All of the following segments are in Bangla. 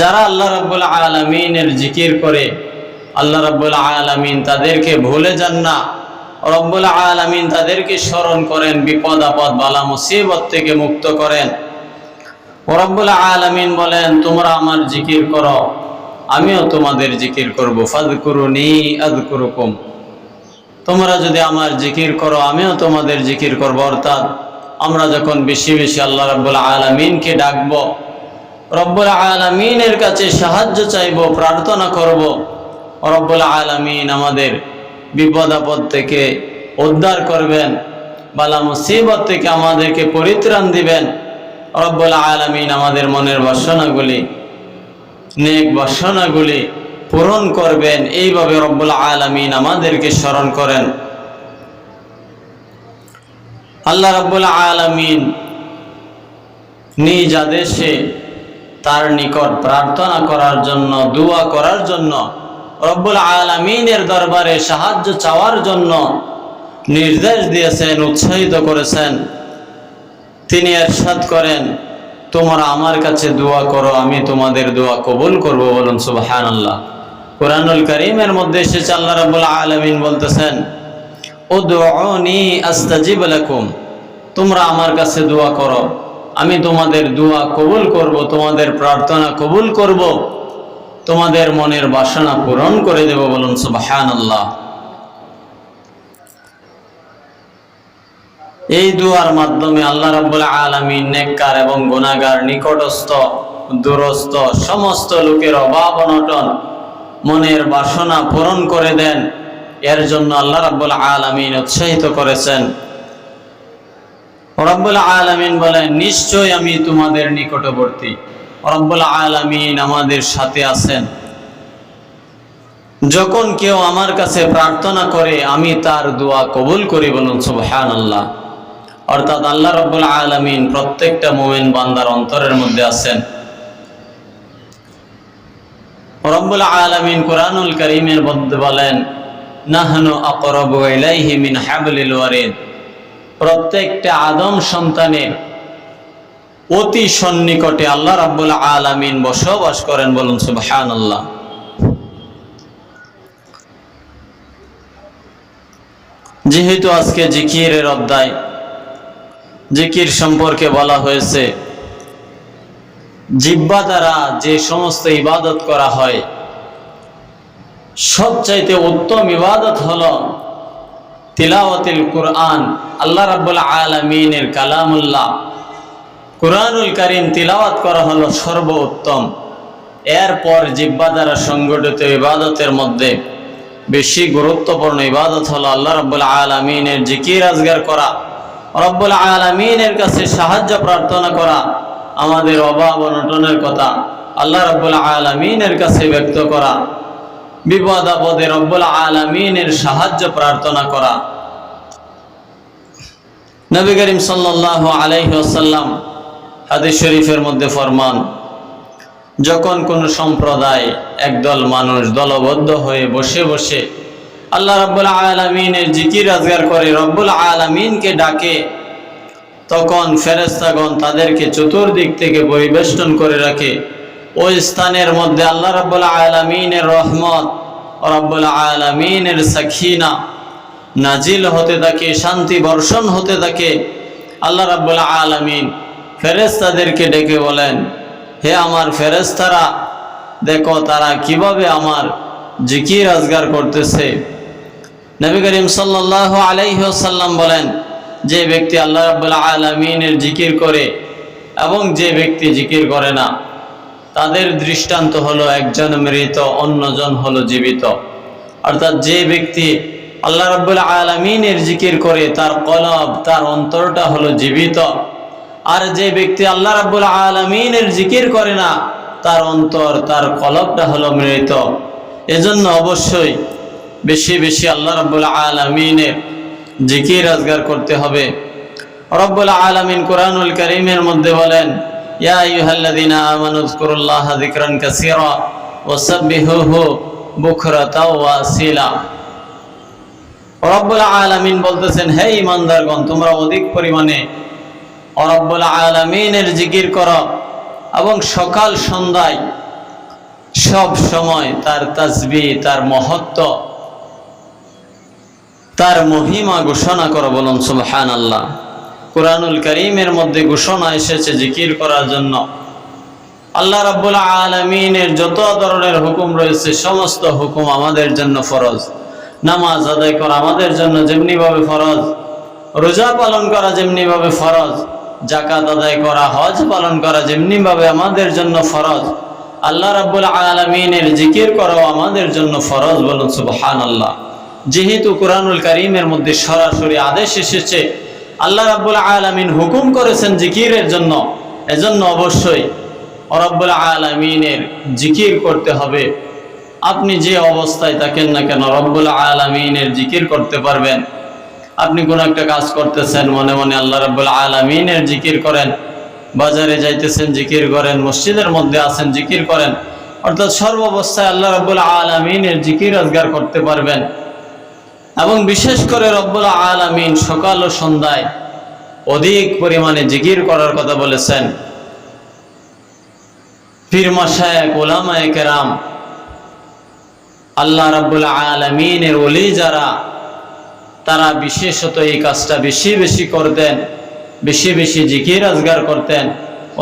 যারা আল্লাহ রাব্বুল আলামিনের জিকির করে, আল্লাহ রাব্বুল আলামিন তাদেরকে ভুলে যান না। রব্বুল আলামিন তাদেরকে স্মরণ করেন, বিপদ আপদ, বালা মুসিবত থেকে মুক্ত করেন। রব্বুল আলামিন বলেন, তোমরা আমার জিকির করো, আমিও তোমাদের জিকির করব। ফাদকুরুনি আদকুরুকুম তোমরা যদি আমার জিকির করো, আমিও তোমাদের জিকির করব। অর্থাৎ আমরা যখন বেশি বেশি আল্লাহ রব্বুল আলমিনকে ডাকবো রব্বুল আলমিনের কাছে সাহায্য চাইব, প্রার্থনা করব। রব্বুল আলমিন আমাদের বিপদ আপদ থেকে উদ্ধার করবেন, বালা মুসিবত থেকে আমাদেরকে পরিত্রাণ দিবেন। রব্বুল আলমিন আমাদের মনের বাসনাগুলি, নেক বাসনাগুলি পূরণ করবেন। এইভাবে রব্বুল আলমিন আমাদেরকে স্মরণ করেন। আল্লাহ রব্বুল আলমিন নিজ আদেশে তার নিকট প্রার্থনা করার জন্য, দোয়া করার জন্য, রব্বুল আলমিনের দরবারে সাহায্য চাওয়ার জন্য নির্দেশ দিয়েছেন, উৎসাহিত করেছেন। তিনি এরশাদ করেন, তোমরা আমার কাছে দোয়া করো, আমি তোমাদের দোয়া কবুল করব, বলুন সুবাহান আল্লাহ কোরআনুল করিমের মধ্যে এসেছে, আল্লাহ রাবুল আলমিন বলতেছেন ও দোয়নি আস্তাজিব লাকুম, তোমরা আমার কাছে দোয়া করো। আমি তোমাদের দোয়া কবুল করব, তোমাদের প্রার্থনা কবুল করব, তোমাদের মনের বাসনা পূরণ করে দেব বলুন সুবাহান আল্লাহ এই দুয়ার মাধ্যমে আল্লাহ রাব্বুল আলামিন নেককার এবং গুনাহগার, নিকটস্থ, দূরস্থ সমস্ত লোকের অভাব অনটন, মনের বাসনা পূরণ করে দেন। এর জন্য আল্লাহ রাব্বুল আলামিন উৎসাহিত করেছেন। রব্বুল আলামিন বলেন নিশ্চয় আমি তোমাদের নিকটবর্তী। রব্বুল আলামিন আমাদের সাথে আছেন। যখন কেউ আমার কাছে প্রার্থনা করে, আমি তার দোয়া কবুল করি বলুন, সুবহানাল্লাহ। অর্থাৎ আল্লাহ রব্বুল আলমিন প্রত্যেকটা মোমেন বান্দার অন্তরের মধ্যে আছেন। রব্বুল আলমিন কোরআনুল করিমের মধ্যে বলেন, নাহনু আকরবু ইলাইহি মিন হাবলিল ওয়ারিদ। প্রত্যেকটা আদম সন্তানের অতি সন্নিকটে আল্লাহ রাব্বুল আলামিন বসবাস করেন বলুন সুবহানাল্লাহ। যেহেতু আজকে জিকিরের অধ্যায়, জিকির সম্পর্কে বলা হয়েছে, জিব্বা দ্বারা যে সমস্ত ইবাদত করা হয়, সবচাইতে উত্তম ইবাদত হল তিলাওয়াতিল কুরআন, আল্লাহ রাব্বুল আলামিনের কালামুল্লাহ। কুরআনুল কারীম তিলাওয়াত করা হলো সর্বোত্তম। এরপর জিব্বা দ্বারা সংগঠিত ইবাদতের মধ্যে বেশি গুরুত্বপূর্ণ ইবাদত হলো আল্লাহ রাব্বুল আলামিনের জিকির আজগার করা, রব্বুল আলমিনের কাছে সাহায্য প্রার্থনা করা, আমাদের অভাব অনটনের কথা আল্লাহ রব্বুল আলমিনের কাছে ব্যক্ত করা, বিপদ আপদে রব্বুল আলমিনের সাহায্য প্রার্থনা করা। নবী করিম সাল্লাহ আলাইসাল্লাম হাদিস শরীফের মধ্যে ফরমান, যখন কোন সম্প্রদায় একদল মানুষ দলবদ্ধ হয়ে বসে বসে আল্লাহ রব্বুল আলমিনের জিকির আজগার করে, রব্বুল আলমিনকে ডাকে, তখন ফেরেস্তাগণ তাদেরকে চতুর্দিক থেকে পরিবেষ্টন করে রাখে। ওই স্থানের মধ্যে আল্লাহ রব্বুল আলমিনের রহমত, রব্বুল আলমিনের সাক্ষিনা নাজিল হতে থাকে, শান্তি বর্ষণ হতে থাকে। আল্লাহ রাব্বুল আলমিন ফেরেস্তাদেরকে ডেকে বলেন, হে আমার ফেরেস্তারা দেখো তারা কীভাবে আমার জিকির আজগার করতেছে। নবী করিম সাল্লাহ আলাইসাল্লাম বলেন, যে ব্যক্তি আল্লাহ রাবুল্লাহ আলমিনের জিকির করে এবং যে ব্যক্তি জিকির করে না, তাদের দৃষ্টান্ত হলো একজন মৃত, অন্যজন হলো জীবিত। অর্থাৎ যে ব্যক্তি আল্লাহ রাবুল্লাহ আলমিনের জিকির করে তার কলব, তার অন্তরটা হলো জীবিত। আর যে ব্যক্তি আল্লাহ রাবুল আলমিনের জিকির করে না, তার অন্তর, তার কলবটা হলো মৃত। এজন্য অবশ্যই বেশি বেশি আল্লাহ রব্বুল আলমিনের জিকির আজগার করতে হবে। রব্বুল আলমিন কোরআনুল করিমের মধ্যে বলেন, ইয়া ইউহাল্লাদিনা আমানুজকুরুল্লাহ যিকরান কাসীরা ওয়াসাব্বিহুহু বুকরাতা ওয়া আসিলা রব্বুল আলামিন বলতেছেন, হে ইমানদারগণ তোমরা অধিক পরিমাণে রব্বুল আলামিনের জিকির করো এবং সকাল সন্ধ্যায় সব সময় তার তাজবি তার মহত্ব, তার মহিমা ঘোষণা করো বলুন সুবহান আল্লাহ কোরআনুল করিমের মধ্যে ঘোষণা এসেছে জিকির করার জন্য। আল্লাহ রাব্বুল আলমিনের যত ধরনের হুকুম রয়েছে, সমস্ত হুকুম আমাদের জন্য ফরজ। নামাজ আদায় করা আমাদের জন্য যেমনিভাবে ফরজ। রোজা পালন করা যেমনিভাবে ফরজ। জাকাত আদায় করা, হজ পালন করা যেমনিভাবে আমাদের জন্য ফরজ। আল্লাহ রাব্বুল আলমিনের জিকির করাও আমাদের জন্য ফরজ বলুন সুবহান আল্লাহ যেহেতু কোরআনুল করিমের মধ্যে সরাসরি আদেশ এসেছে, আল্লাহ রাব্বুল আলমিন হুকুম করেছেন জিকিরের জন্য। এজন্য অবশ্যই রব্বুল আলমিনের জিকির করতে হবে। আপনি যে অবস্থায় থাকেন না কেন রব্বুল আলমিনের জিকির করতে পারবেন। আপনি কোনো একটা কাজ করতেছেন, মনে মনে আল্লাহ রব্বুল আলমিনের জিকির করেন। বাজারে যাইতেছেন, জিকির করেন। মসজিদের মধ্যে আছেন, জিকির করেন। অর্থাৎ সর্বাবস্থায় আল্লাহ রব্বুল আলমিনের জিকির রোজগার করতে পারবেন। এবং বিশেষ করে রব্বুল আলমিন সকাল ও সন্ধ্যায় অধিক পরিমাণে জিকির করার কথা বলেছেন। পীর মাসায়ক ওলামায় কেরাম আল্লাহ রাব্বুল আলমিনের ওলি যারা, তারা বিশেষত এই কাজটা বেশি বেশি করতেন, বেশি বেশি জিকির আজগার করতেন।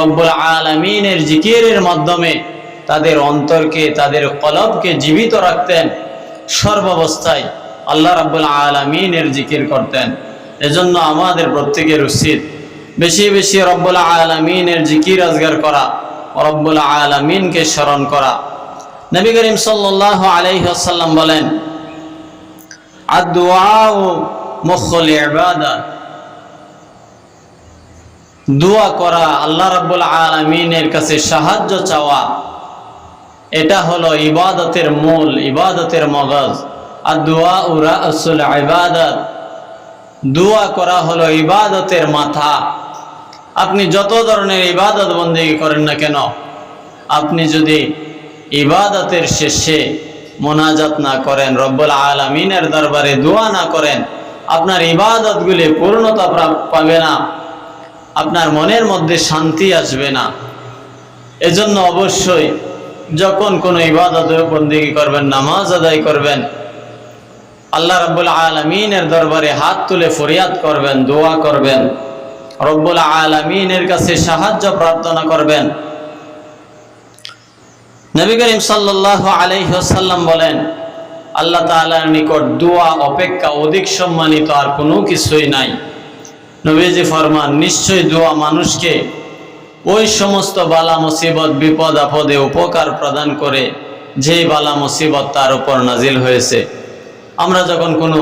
রব্বুল আলমিনের জিকিরের মাধ্যমে তাদের অন্তরকে, তাদের কলবকে জীবিত রাখতেন। সর্বাবস্থায় আল্লাহ রাব্বুল আলমিনের জিকির করতেন। এজন্য আমাদের প্রত্যেকের উচিত বেশি বেশি রব্বুল আলমিনের জিকির আজগার করা, রব্বুল আলমিনকে স্মরণ করা। নবী করিম সাল্লাহ আলাইসাল্লাম বলেন দোয়া করা আল্লাহ রাব্বুল আলমিনের কাছে সাহায্য চাওয়া, এটা হলো ইবাদতের মূল, ইবাদতের মগজ। আর দোয়া উরা আসল ইবাদত দোয়া করা হলো ইবাদতের মাথা। আপনি যত ধরনের ইবাদত বন্দী করেন না কেন, আপনি যদি ইবাদতের শেষে মোনাজাত না করেন, রব্বুল আলমিনের দরবারে দোয়া না করেন, আপনার ইবাদতগুলি পূর্ণতা পাবে না, আপনার মনের মধ্যে শান্তি আসবে না। এজন্য অবশ্যই যখন কোনো ইবাদত বন্দিগি করবেন, নামাজ আদায় করবেন, আল্লাহ রব্বুল আলমিনের দরবারে হাত তুলে ফরিয়াদ করবেন, দোয়া করবেন, রব্বুল আলমিনের কাছে সাহায্য প্রার্থনা করবেন নবী করিম সাল্লাহ আলাইসাল্লাম বলেন, আল্লাহ তালার নিকট দোয়া, অপেক্ষা, অধিক সম্মানিত আর কোনো কিছুই নাই। নবীজি ফরমান নিশ্চয় দোয়া মানুষকে ওই সমস্ত বালা মুসিবত, বিপদ, আপদে উপকার প্রদান করে যেই বালা মুসিবত তার উপর নাজিল হয়েছে। আমরা যখন কোনো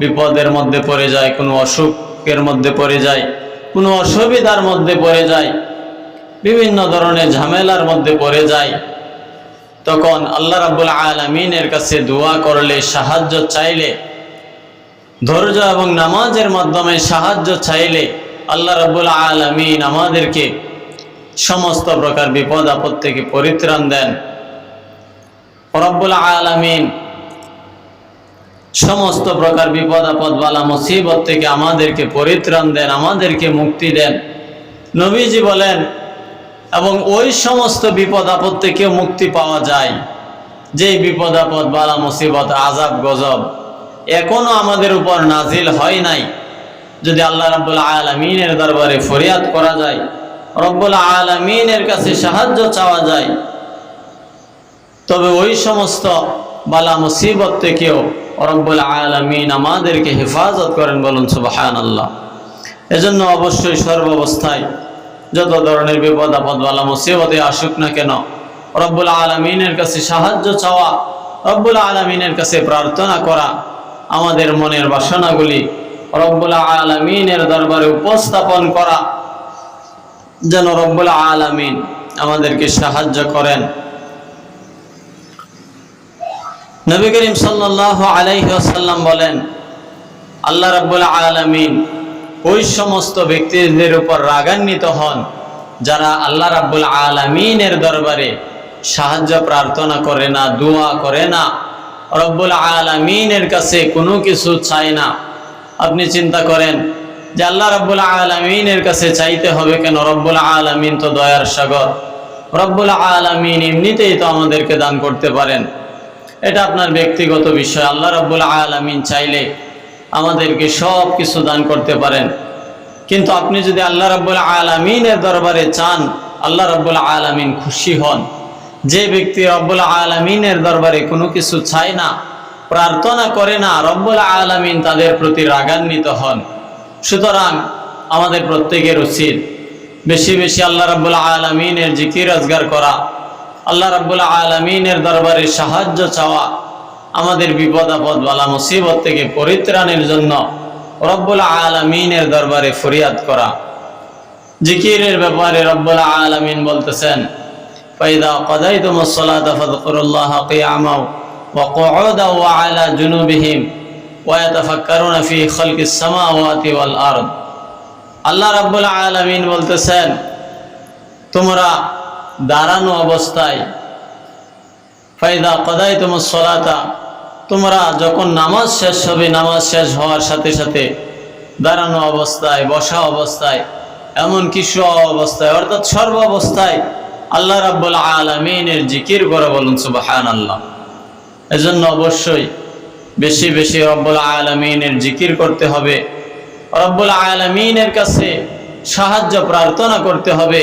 বিপদের মধ্যে পড়ে যাই, কোনো অসুখের মধ্যে পড়ে যাই, কোনো অসুবিধার মধ্যে পড়ে যাই, বিভিন্ন ধরনের ঝামেলার মধ্যে পড়ে যাই তখন আল্লাহ রাবুল আলমিনের কাছে দোয়া করলে, সাহায্য চাইলে, ধৈর্য এবং নামাজের মাধ্যমে সাহায্য চাইলে আল্লাহ রাবুল আলমিন আমাদেরকে সমস্ত প্রকার বিপদ, আপদ থেকে পরিত্রাণ দেন। রব্বুল আলমিন সমস্ত প্রকার বিপদ, আপদ, বালা, মুসিবত থেকে আমাদেরকে পরিত্রাণ দেন, আমাদেরকে মুক্তি দেন। নবীজি বলেন এবং ওই সমস্ত বিপদ আপদ থেকেও মুক্তি পাওয়া যায়। যেই বিপদ আপদ, বালা, মুসিবত আজাব গজব, এখনও আমাদের উপর নাজিল হয় নাই। যদি আল্লাহ রব্বুল আলমিনের দরবারে ফরিয়াদ করা যায়, রব্বুল আলমিনের কাছে সাহায্য চাওয়া যায়, তবে ওই সমস্ত বালা, মুসিবত থেকেও রব্বুল আলমিন আমাদেরকে হেফাজত করেন বলুন সুবাহান আল্লাহ এজন্য অবশ্যই সর্বাবস্থায় যত ধরনের বিপদ, আপদ বালা মুসিবতে আসুক না কেন, রব্বুল আলমিনের কাছে সাহায্য চাওয়া, রব্বুল আলমিনের কাছে প্রার্থনা করা, আমাদের মনের বাসনাগুলি রব্বুল আলমিনের দরবারে উপস্থাপন করা, যেন রব্বুল আলমিন আমাদেরকে সাহায্য করেন। নবী করিম সাল্লাহ আলাইসাল্লাম বলেন, আল্লাহ রব্বুল আলমিন ওই সমস্ত ব্যক্তিদের উপর রাগান্বিত হন যারা আল্লাহ রাব্বুল আলমিনের দরবারে সাহায্য প্রার্থনা করে না, দোয়া করে না। রব্বুল আলমিনের কাছে কোনো কিছু চায় না। আপনি চিন্তা করেন যে আল্লাহ রব্বুল আলমিনের কাছে চাইতে হবে কেন? রব্বুল আলমিন তো দয়ার সাগর। রব্বুল আলমিন এমনিতেই তো আমাদেরকে দান করতে পারেন। এটা আপনার ব্যক্তিগত বিষয়। আল্লাহ রব্বুল আলমিন চাইলে আমাদেরকে সব কিছু দান করতে পারেন। কিন্তু আপনি যদি আল্লাহ রব্বুল আলমিনের দরবারে চান, আল্লাহ রব্বুল আলমিন খুশি হন। যে ব্যক্তি রব্বুল আলমিনের দরবারে কোনো কিছু চায় না, প্রার্থনা করে না, রব্বুল আলমিন তাদের প্রতি রাগান্বিত হন। সুতরাং আমাদের প্রত্যেকের উচিত বেশি বেশি আল্লাহ রব্বুল আলমিনের জিকির রোজগার করা, আল্লাহ রব্বুল আলমিনের দরবারে সাহায্য চাওয়া আমাদের বিপদ আপদ বালা মুসিবত থেকে পরিত্রাণের জন্য রব্বুল আলমিনের দরবারে ফরিয়াদ করা জিকিরের ব্যাপারে রব্বুল আলমিন বলতেছেন ফাইদা قضيتم الصلاة فاذكروا الله قياما وقعودا وعلى جنوبهم ويتفكرون في خلق السماوات والأرض আল্লাহ রাব্বুল আলামিন বলতেছেন তোমরা দাঁড়ানো অবস্থায় ফাইদা কদাই তোমার সলাতা তোমরা যখন নামাজ শেষ হবে, নামাজ শেষ হওয়ার সাথে সাথে দাঁড়ানো অবস্থায়, বসা অবস্থায় এমন কিছু অবস্থায়, অর্থাৎ সর্ব অবস্থায় আল্লাহ রাব্বুল আলমিনের জিকির করে বলুন সুবাহান আল্লাহ এজন্য অবশ্যই বেশি বেশি রব্বুল আলমিনের জিকির করতে হবে। রব্বুল আলমিনের কাছে সাহায্য প্রার্থনা করতে হবে।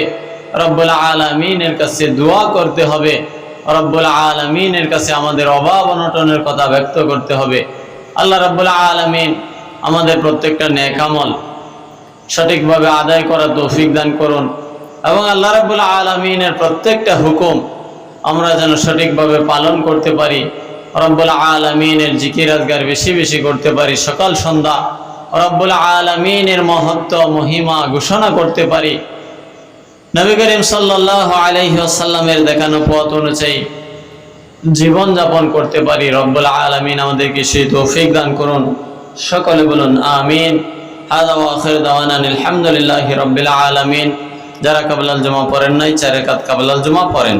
রব্বুল আলমিনের কাছে দোয়া করতে হবে। রব্বুল আলমিনের কাছে আমাদের অভাব অনটনের কথা ব্যক্ত করতে হবে। আল্লাহ রব্বুল আলমিন আমাদের প্রত্যেকটা ন্যাকামল সঠিকভাবে আদায় করা তৌফিক দান করুন এবং আল্লাহ রব্বুল আলমিনের প্রত্যেকটা হুকুম আমরা যেন সঠিকভাবে পালন করতে পারি, রব্বুল আলমিনের জিকির আজগার বেশি বেশি করতে পারি, সকাল সন্ধ্যা রব্বুল আলমিনের মহত্ব, মহিমা ঘোষণা করতে পারি। নবী করিম সাল্লাহ আলহিহাসাল্লামের দেখানো পথ অনুযায়ী জীবন যাপন করতে পারি। রব্বুল আলমিন আমাদেরকে সেই তৌফিক দান করুন। সকলে বলুন, আমিন। আলহামদুলিল্লাহ রব্বিল আলমিন। যারা কাবলাল জমা পড়েন নাই, চারে কাত কাবলাল জমা পড়েন।